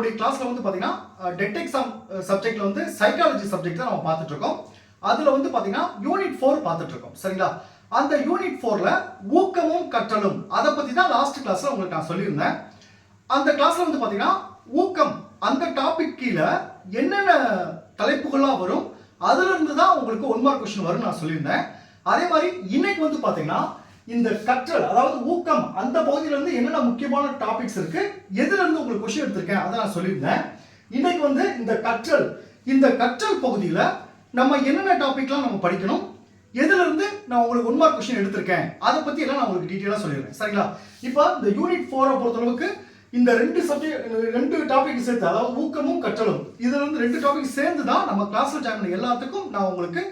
நம்முடைய கிளாஸ்ல வந்து பாத்தீங்கன்னா டெட் எக்ஸாம் சப்ஜெக்ட்ல வந்து சைக்காலஜி சப்ஜெக்ட் தான் நம்ம பார்த்துட்டு இருக்கோம் அதுல வந்து பாத்தீங்கன்னா யூனிட் ஃபோர் பார்த்துட்டு இருக்கோம் சரிங்களா? அந்த யூனிட் ஃபோர்ல ஊக்கமும் கற்றலும். அதை பத்தி தான் லாஸ்ட் கிளாஸ்ல உங்களுக்கு நான் சொல்லியிருந்தேன். அந்த கிளாஸ்ல வந்து பாத்தீங்கன்னா ஊக்கம். அந்த டாபிக் கீழே என்னென்ன தலைப்புகள்லாம் வரும் அதுல இருந்து தான் உங்களுக்கு ஒன் மார்க் கொஸ்டின் வரும் நான் சொல்லியிருந்தேன். அதே மாதிரி இன்னைக்கு வந்து பாத்தீங்கன்னா இந்த கற்றல் அதாவது ஊக்கம் அந்த பகுதியில இருந்து என்னென்ன முக்கியமான டாபிக்ஸ் இருக்கு எதுல இருந்து உங்களுக்கு கொஷின் எடுத்திருக்கேன் அதை நான் சொல்லியிருந்தேன். இன்னைக்கு வந்து இந்த கற்றல் இந்த கற்றல் பகுதியில நம்ம என்னென்ன டாபிக்லாம் நம்ம படிக்கணும் எதுல இருந்து நான் உங்களுக்கு ஒன் மார்க் கொஸ்டின் எடுத்திருக்கேன் அதை பத்தி எல்லாம் நான் உங்களுக்கு டீட்டெயிலாக சொல்லிடுறேன். சரிங்களா? இப்போ இந்த யூனிட் ஃபோரை பொறுத்தளவுக்கு இந்த ரெண்டு சப்ஜெக்ட் ரெண்டு டாபிக் சேர்த்து அதாவது ஊக்கமும் கற்றலும் இதுல இருந்து ரெண்டு டாபிக் சேர்ந்து தான் நம்ம கிளாஸ்ல ஜாயின் எல்லாத்துக்கும் நான் உங்களுக்கு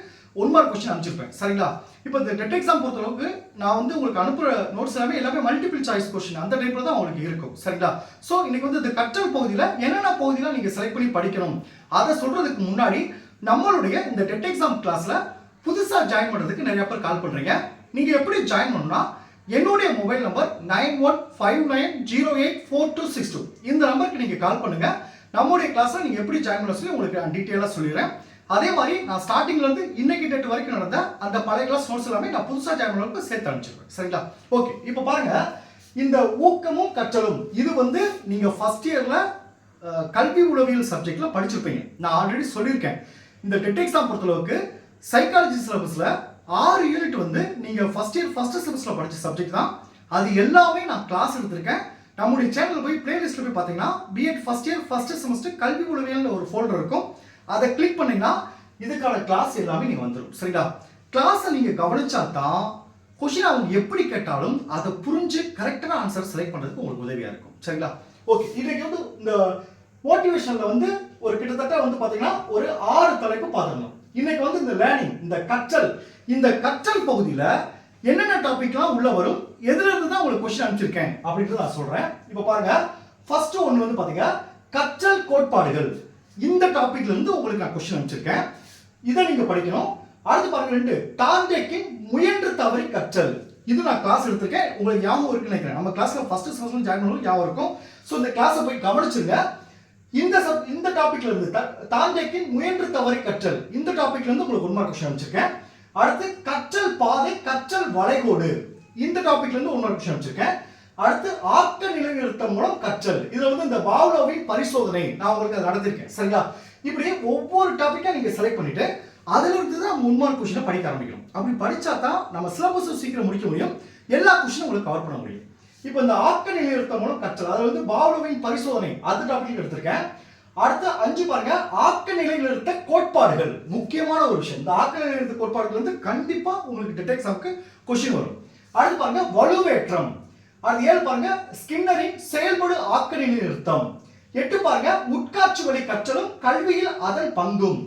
ஒன் மார்க் கொஸ்டின் அனுப்பிச்சிருப்பேன். சரிங்களா? இப்போ இந்த டெட் எக்ஸாம் பொறுத்தளவுக்கு நான் வந்து உங்களுக்கு அனுப்புற நோட்ஸ் எல்லாமே எல்லாமே மல்டிபிள் சாய்ஸ் கொஸ்டின் அந்த டைப்ல தான் உங்களுக்கு இருக்கும். சரிங்களா? ஸோ இன்னைக்கு வந்து இந்த கற்றல் பகுதியில் என்னென்ன பகுதியில் நீங்கள் செலக்ட் பண்ணி படிக்கணும்? அதை சொல்றதுக்கு முன்னாடி நம்மளுடைய இந்த டெட் எக்ஸாம் கிளாஸ்ல புதுசாக ஜாயின் பண்ணுறதுக்கு நிறைய பேர் கால் பண்ணுறீங்க நீங்கள் எப்படி ஜாயின் பண்ணணும்னா என்னுடைய mobile number nine one five nine zero eight four two six two இந்த நம்பருக்கு நீங்கள் கால் பண்ணுங்கள் நம்முடைய கிளாஸில் நீங்கள் எப்படி ஜாயின் பண்ண சொல்லி உங்களுக்கு நான் டீட்டெயிலாக சொல்லிடுறேன். அதே மாதிரி நான் ஸ்டார்டிங்ல இருந்து இன்னைக்கு டேட் வரைக்கும் நடந்த அந்த பழைய கிளாஸ் நோட்ஸ் எல்லாமே நான் புதுசாக ஜாயின் பண்ணவங்களுக்கு சேர்த்து அனுப்பிச்சிருவேன். சரிங்களா? ஓகே இப்போ பாருங்க. இந்த ஊக்கமும் கற்றலும் இது வந்து நீங்கள் ஃபர்ஸ்ட் இயரில் கல்வி உளவியல் சப்ஜெக்ட்ல படிச்சிருப்பீங்க. நான் ஆல்ரெடி சொல்லியிருக்கேன். இந்த டெட் எக்ஸாம் பொறுத்தளவுக்கு சைக்காலஜி சிலபஸ்ல ஆறு யூனிட் வந்து நீங்க ஃபர்ஸ்ட் இயர் ஃபர்ஸ்ட் செமஸ்டர்ல படிச்ச சப்ஜெக்ட் தான். அது எல்லாமே நான் கிளாஸ் எடுத்திருக்கேன். நம்முடைய சேனல் போய் பிளேலிஸ்ட்ல போய் பார்த்தீங்கன்னா BEd first year first semester கல்வி உளவியல்னு ஒரு ஃபோல்டர் இருக்கும். அதை கிளிக் பண்ணீங்கன்னா இதுக்கான கிளாஸ் எல்லாமே நீங்கள் வந்துடும் சரிங்களா? கிளாஸை நீங்கள் கவனிச்சா தான் கொஷின் அவங்க எப்படி கேட்டாலும் அதை புரிஞ்சு கரெக்டான ஆன்சர் செலக்ட் பண்ணுறதுக்கு உங்களுக்கு உதவியாக இருக்கும். சரிங்களா? ஓகே இன்றைக்கு வந்து இந்த மோட்டிவேஷனில் வந்து ஒரு கிட்டத்தட்ட வந்து பார்த்தீங்கன்னா ஒரு ஆறு தலைப்பு பார்த்துருந்தோம். இன்னைக்கு வந்து இந்த லேர்னிங் இந்த கற்றல் இந்த கற்றல் பகுதியில் என்னென்ன டாபிக்லாம் உள்ள வரும் எதுல இருந்து தான் உங்களுக்கு கொஸ்டின் அனுப்பிச்சிருக்கேன் அப்படின்றத நான் சொல்றேன். இப்போ பாருங்க ஃபர்ஸ்ட் ஒன்று வந்து பாத்தீங்க கற்றல் கோட்பாடுகள். இந்த டாபிக்ல இருந்து உங்களுக்கு நான் கொஸ்டின் அனுப்பிச்சிருக்கேன். இதை நீங்க படிக்கணும். அடுத்து பாருங்க ரெண்டு. டார்கெட்டின் முயன்று தவறி கற்றல். இது நான் கிளாஸ் எடுத்திருக்கேன். உங்களுக்கு ஞாபகம் இருக்குன்னு நினைக்கிறேன். நம்ம கிளாஸ்ல ஃபர்ஸ்ட் செமஸ்டர் ஜாயின் பண்ணணும் ஞாபகம் இருக்கும். ஸோ இந்த கிளாஸை போய் கவனிச்சுங்க இந்த சப் இந்த டாபிக்ல இருந்து தாண்டேக்கின் முயன்று தவறி கற்றல். இந்த டாபிக்ல இருந்து உங்களுக்கு ஒன் மார்க் கொஸ்டின் அனுப்பிச்சிருக்கேன். அடுத்து கற்றல் பாதை கற்றல் வளைகோடு. இந்த டாபிக்ல இருந்து ஒன் மார்க் கொஸ்டின் அனுப்பிச்சிருக்கேன். அடுத்து ஆக்க நிலைநிறுத்தம் மூலம் கற்றல். இதுல வந்து இந்த பாவ்லோவின் பரிசோதனை நான் உங்களுக்கு அதை நடத்திருக்கேன் சரிங்களா? இப்படி ஒவ்வொரு டாபிக்கா நீங்க செலக்ட் பண்ணிட்டு அதுல இருந்து தான் ஒன் மார்க் கொஸ்டினை படிக்க ஆரம்பிக்கணும். அப்படி படிச்சா தான் நம்ம சிலபஸ் சீக்கிரம் முடிக்க முடியும். எல்லா கொஸ்டினும் உங்களுக்கு கவர் பண்ண முடியும். இப்போ இந்த ஆக்க நிலைநிறுத்தம் மூலம் கற்றல். அது வந்து பாவ்லோவின் பரிசோதனை அது டாபிக் எடுத்திருக்கேன். அடுத்த அஞ்சு பாருங்க ஆக்க நிலைநிறுத்த கோட்பாடுகள். முக்கியமான ஒரு விஷயம். இந்த ஆக்க நிலைநிறுத்த கோட்பாடுகள் வந்து கண்டிப்பா உங்களுக்கு டெட் எக்ஸாமுக்கு கொஸ்டின் வரும். அடுத்து பாருங்க வலுவேற்றம். அடுத்து ஏழு பாருங்க ஸ்கின்னரின் செயல்படு ஆக்க நிறுத்தம். எட்டு பாருங்க உட்காட்சி வழி கற்றலும் கல்வியில் அதன் பங்கும்.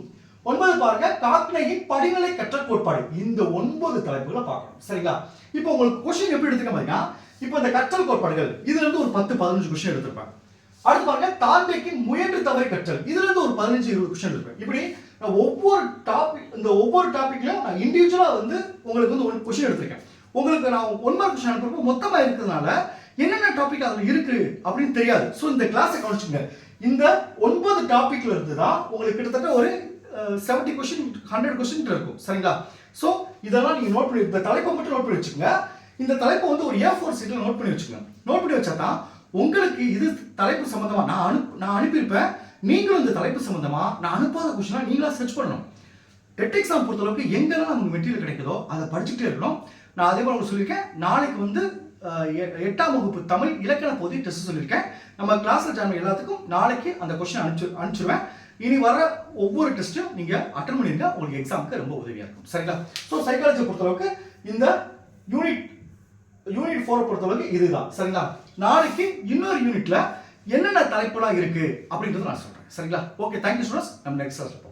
ஒன்பது பாருங்க காக்னையின் படிநிலை கற்றல் கோட்பாடு. இந்த ஒன்பது தலைப்புகளை பார்க்கணும். சரிங்களா? இப்போ உங்களுக்கு கொஸ்டின் எப்படி எடுத்துக்க பாத்தீங்கன்னா இப்போ இந்த கற்றல் கோட்பாடுகள் இதுல இருந்து ஒரு பத்து பதினஞ்சு கொஸ்டின் எடுத்திருப்பேன் அடுத்து பாருங்க தாழ்மைக்கு முயன்று தவறி கற்றல். இதுல இருந்து ஒரு பதினஞ்சு இருபது கொஸ்டின் எடுப்பேன் இப்படி நான் ஒவ்வொரு டாபிக் இந்த ஒவ்வொரு டாபிக்லயும் நான் இண்டிவிஜுவலா வந்து உங்களுக்கு வந்து ஒரு கொஸ்டின் எடுத்திருக்கேன். உங்களுக்கு நான் ஒன் மார்க் கொஸ்டின் அனுப்புறப்போ மொத்தமா இருக்கிறதுனால என்னென்ன டாபிக் அதுல இருக்கு அப்படின்னு தெரியாது. ஸோ இந்த கிளாஸை கவனிச்சுங்க இந்த ஒன்பது டாபிக்ல இருந்து தான் உங்களுக்கு கிட்டத்தட்ட ஒரு செவன்டி கொஸ்டின் ஹண்ட்ரட் கொஸ்டின் இருக்கும். சரிங்களா? ஸோ இதெல்லாம் நீங்க நோட் பண்ணி இந்த தலைப்பை மட்டும் நோட் பண்ணி வச்சுக்கோங்க. இந்த தலைப்பை வந்து ஒரு ஏ ஃபோர் சீட்ல நோட் பண்ணி வச்சுக்கோங்க. நோட் பண்ணி வச்சா தான் உங்களுக்கு இது தலைப்பு சம்பந்தமா நான் அனுப் நான் அனுப்பியிருப்பேன். நீங்களும் இந்த தலைப்பு சம்பந்தமா நான் அனுப்பாத கொஸ்டினா நீங்களா சர்ச் பண்ணணும். டெட் எக்ஸாம் பொறுத்தளவுக்கு எங்கெல்லாம் நமக்கு மெட்டீரியல் கிடைக்குதோ அதை படிச்சுட்டே இருக்கணும். நான் அதே போல் உங்களுக்கு சொல்லியிருக்கேன். நாளைக்கு வந்து எ- எட்டாம் வகுப்பு தமிழ் இலக்கண பகுதி டெஸ்ட் சொல்லியிருக்கேன். நம்ம கிளாஸ்ல ஜாயின் எல்லாத்துக்கும் நாளைக்கு அந்த கொஸ்டின் அனுப்பிச்சு அனுப்பிச்சிருவேன். இனி வர ஒவ்வொரு டெஸ்ட்டும் நீங்க அட்டன் பண்ணியிருந்தா உங்களுக்கு எக்ஸாமுக்கு ரொம்ப உதவியா இருக்கும். சரிங்களா? ஸோ சைக்காலஜி பொறுத்தளவுக்கு இந்த யூனிட் யூனிட் ஃபோர் பொறுத்தளவுக்கு இதுதான். சரிங்களா? நாளைக்கு இன்னொரு யூனிட்ல என்னென்ன தலைப்புலாம் இருக்கு அப்படின்றத நான் சொல்றேன். சரிங்களா? ஓகே தேங்க்யூ ஸ்டூடெண்ட்ஸ் நம்ம நெக்ஸ்ட் பார்ப்போம்.